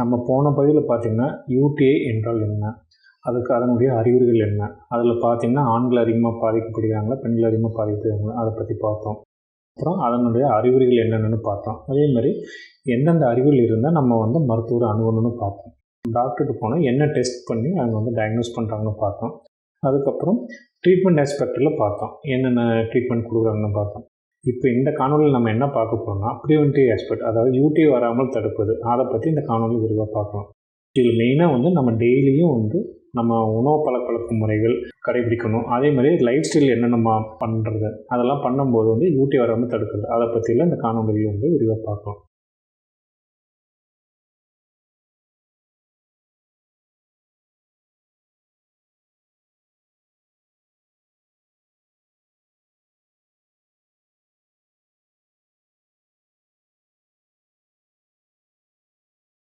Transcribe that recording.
நம்ம போன பதிவில் பார்த்திங்கன்னா யூடிஐ என்றால் என்ன? அதுக்கு அதனுடைய அறிகுறிகள் என்ன? அதில் பார்த்திங்கன்னா ஆண்கள் அதிகமாக பாதிக்கப்படுகிறாங்களா பெண்கள் அதிகமாக பாதிக்கப்படுகிறாங்களா அதை பற்றி பார்த்தோம். அப்புறம் அதனுடைய அறிகுறிகள் என்னென்னு பார்த்தோம். அதே மாதிரி எந்தெந்த அறிகுறிகள் இருந்தால் நம்ம வந்து மருத்துவரை அணுகணும்னு பார்த்தோம். டாக்டர்கிட்ட போனால் என்ன டெஸ்ட் பண்ணி அவங்க வந்து டயக்னோஸ் பண்ணுறாங்கன்னு பார்த்தோம். அதுக்கப்புறம் ட்ரீட்மெண்ட் ஆஸ்பெக்டில் பார்த்தோம். என்னென்ன ட்ரீட்மெண்ட் கொடுக்குறாங்கன்னு பார்த்தோம். இப்போ இந்த காணொலியில் நம்ம என்ன பார்க்க போகிறோம்னா ப்ரிவென்டிவ் ஆஸ்பெக்ட் அதாவது யூடி வராமல் தடுப்பது. அதை பற்றி இந்த காணொலி விரிவாக பார்க்கலாம். இதில் மெயினாக வந்து நம்ம டெய்லியும் வந்து நம்ம உணவு பழக்க முறைகள் கடைபிடிக்கணும். அதே மாதிரி லைஃப் ஸ்டைல் என்னென்ன நம்ம பண்ணுறது அதெல்லாம் பண்ணும்போது வந்து யூடி வராமல் தடுக்கிறது. அதை பற்றிலாம் இந்த காணொலியில் வந்து விரிவாக பார்க்கலாம்.